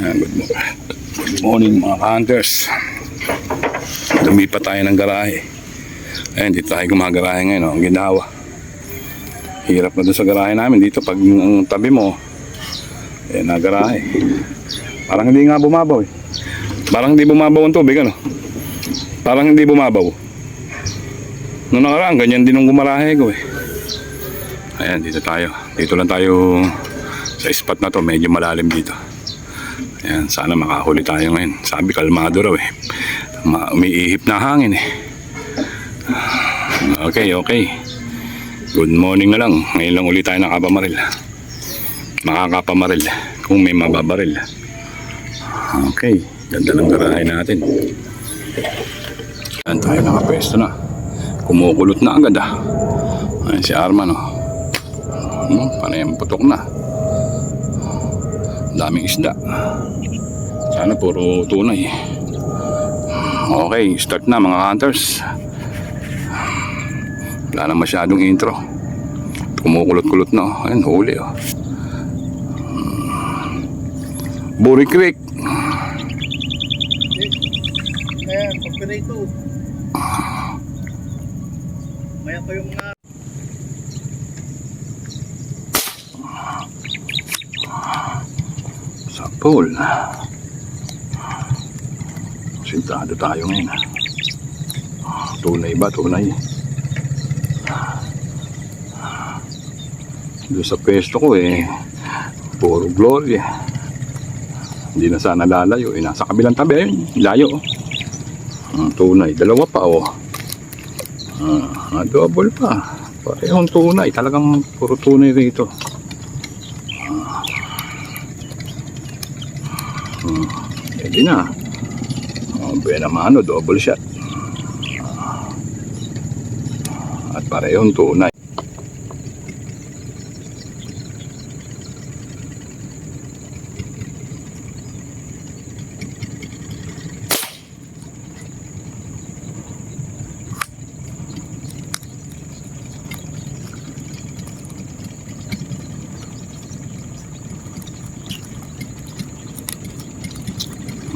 Good, mo- good morning mga hunters. Lumipat tayo ng garahe. Ayan, dito tayo gumagarahe ngayon. Oh, ang ginawa. Hirap na doon sa garahe namin. Dito pag ang tabi mo, ayan na garahe. Parang hindi nga bumabaw eh. Parang hindi bumabaw ang tubig ano. Parang hindi bumabaw. Noong nakaraan, ganyan din ang gumarahe ko eh. Ayan, dito tayo. Dito lang tayo sa spot na to. Medyo malalim dito. Ayan, sana makahuli tayo ngayon. Sabi, kalmado raw eh. Ma umiihip na hangin eh. Okay, okay. Good morning na lang. Ngayon lang ulit tayo nakapamaril. Makakapamaril. Kung may mababaril. Okay, ganda ng garahe natin. Ayan tayo nakapwesto na. Kumukulot na agad ah. Ayan si Arman oh. Hmm, panay putok na. Daming isda. Sana puro tunay. Okay, start na mga hunters. Wala na masyadong intro. Kumukulot-kulot na. oh. Ayun, huli oh. Hmm. Buri Creek. Ayan, pampirito. Maya pa yung. Pool. Sintado tayo ngayon. Tunay ba? Tunay. Doon sa pesto ko eh, puro glory. Hindi na sana lalayo. Eh, nasa kabilang tabi ayun. Layo. oh. Ah, tunay. Dalawa pa oh. Ah, double pa. Parehong tunay. Talagang puro tunay rito. Pwede na. Oh, Benamano, double shot. At parehong tunay.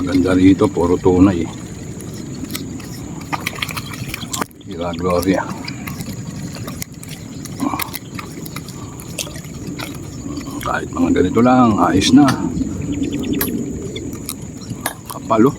Maganda rito, puro tunay. Hira Gloria. Kahit mga ganito lang, ayos na. Kapalo.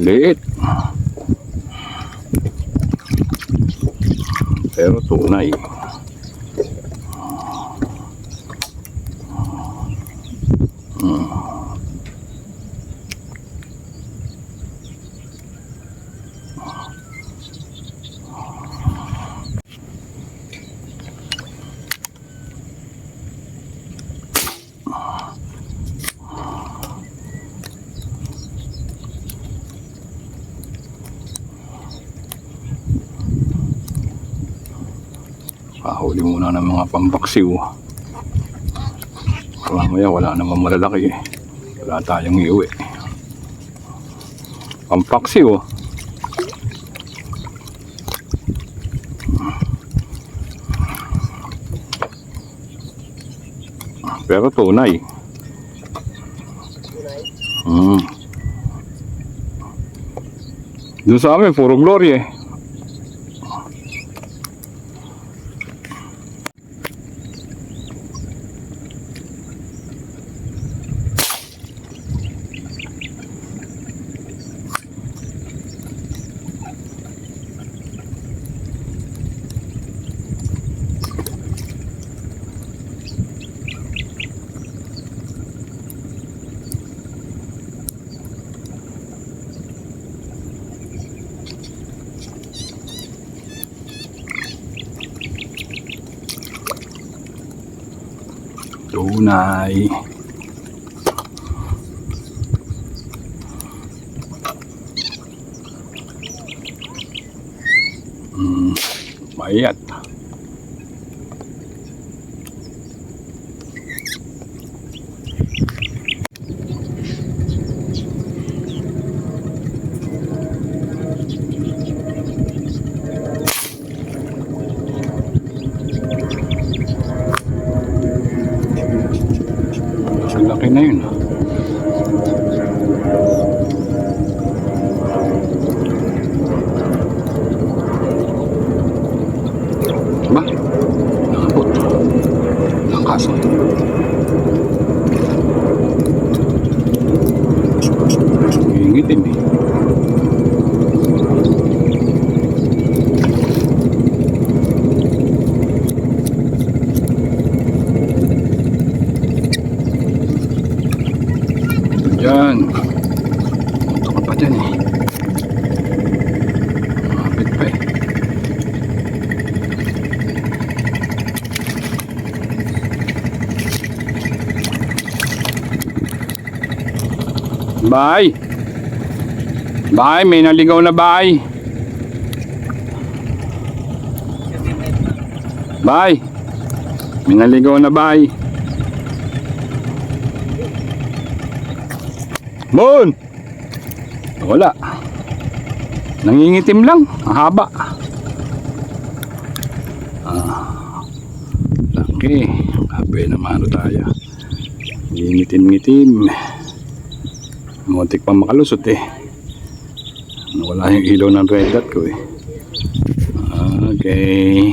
Liit. Pero tunay. Pahuli muna ng mga pampaksiw. Mamaya wala namang malalaki. Wala tayong iuwi. Pampaksiw. Pero tunay. Hmm. Doon sa amin, puro glory eh. Tunay. Hmm, mayat. Ang laki na yun. ah. Ba? Nakabot. Nakaso. Ngingitim eh. Yan. Punta ka pa dyan eh. Mapit pa eh. Bye. Bye, may naligaw na bye. Bye. May naligaw na bye. Moon! Wala. Nangingitim lang. Ang haba. Ah, laki. Happy naman ano tayo. Ngingitim-ngitim. Muntik pa makalusot eh. Wala yung ilaw ng red dot ko eh. Okay.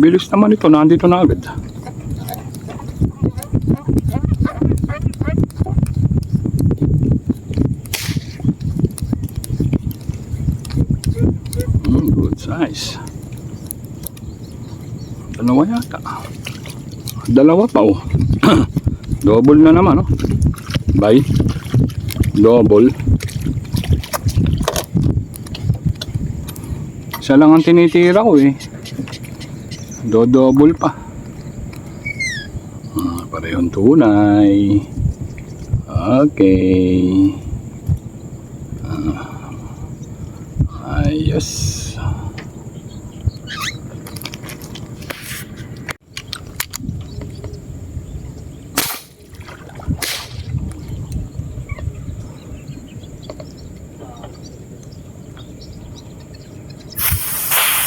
Bilis naman ito. Nandito na agad. Mm, good size. Dalawa yata. Dalawa pa oh. Double na naman oh. Bye. Double. Isa lang ang tinitira ko eh. Do-double pa. Ah, parehong tunay. Okay. Ah, ayos.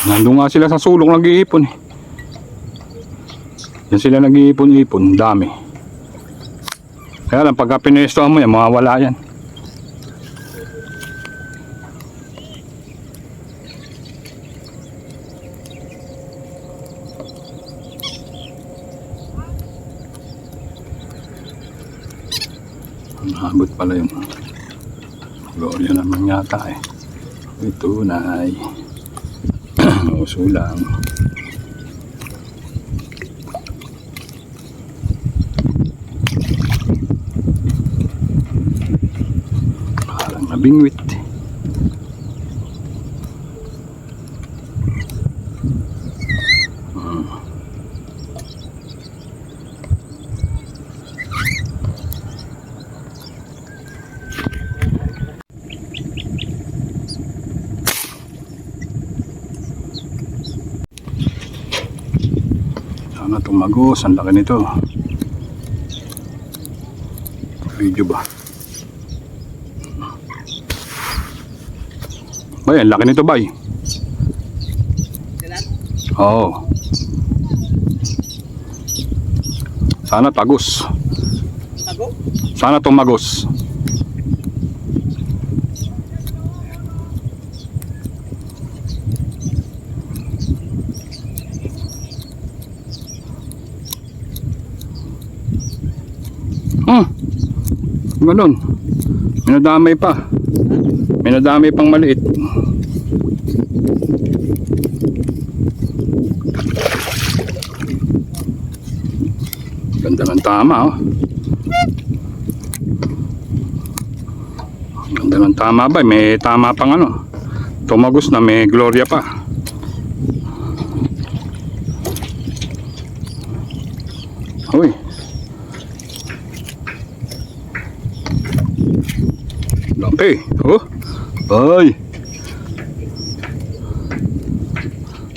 Nandun nga sila sa sulok nag-iipon eh. Yan sila nag-iipon-ipon, dami. Kaya lang, pagka pinestuhan mo yan, mawawala yan. Nahabot pala yun. Gloria naman yata eh. Ito na ay uso lang. Nabingwit. Hmm. Sana tumagos. Ang laki nito. Video ba? Bay, ang laki nito, bay. Oo. Oh. Sana tagos. Tago? Sana tumagos. Hmm. Ganun. May pa. May pang maliit. Ganda ng tama oh. Ganda ng tama ba? May tama pang ano. Tumagos na may gloria pa. Uy. Laki. Oh. Ay.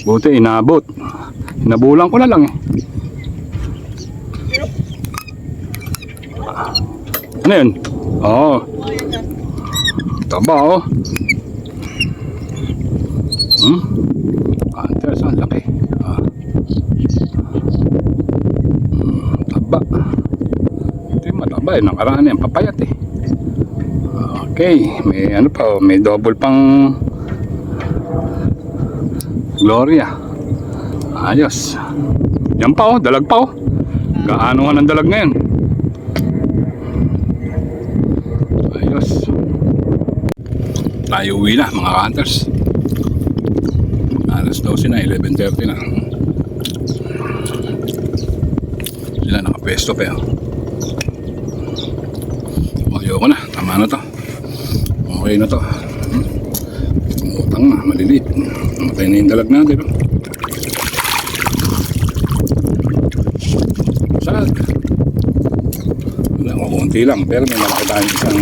Buti inabot. Inabulan ko na lang eh. Ano yun? Oh. Taba oh. Hmm? Ah, interesant. Laki. Ah. Hmm, taba. Ito yung mataba eh. Nakaraan yan. Papayat eh. Okay. May ano pa oh. May double pang Gloria. Ayos. Yan pa oh. Dalag pa oh. Gaano nga ng dalag ngayon? Ayos. Tayo uwi na mga hunters. Alas 12 na, 11.30 na. Sila nakapesto pa yun. Ayoko na, tama na to. Okay na to. Hmm. Umutang na, maliliit. Matay na yung dalag natin. Saan? Wala, kukunti lang. Pero may tayong isang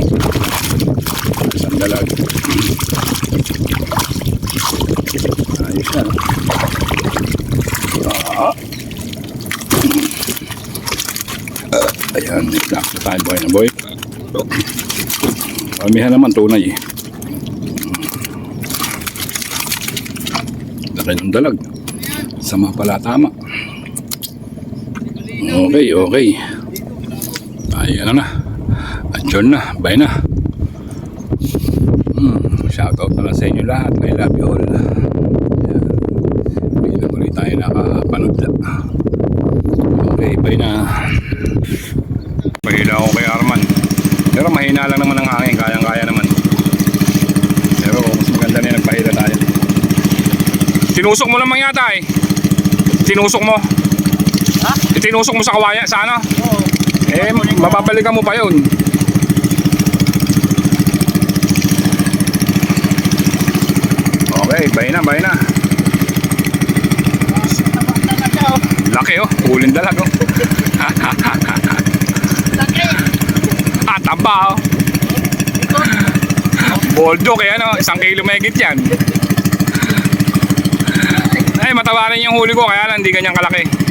isang dalag. Ayos yan. Ah. Ayan, exacto tayo boy na boy. Pamihan naman tunay eh. Laki ng dalag. Sama pala tama. Okay, okay. Ay, ano na. Adjourn na. Bye na. Hmm, shoutout na lang sa inyo lahat. I love you all. Ayan. Hindi na ulit tayo nakapanood na. Okay, bye na. Pahila ako kay Arman. Pero mahina lang naman ang hangin. Kayang-kaya naman. Pero mas maganda na yung nagpahila tayo. Tinusok mo naman yata eh. Tinusok mo. Ha? Tinusok mo sa kawaya, sa ano? Oo. Eh, mababalikan mo pa yun. Okay, bay na, bay na. Oh. Laki oh, ulin dalag oh. Laki. Ah, taba oh. Boldo kaya ano, isang kilo megit yan. Ay, mataba rin yung huli ko, kaya lang hindi ganyang kalaki.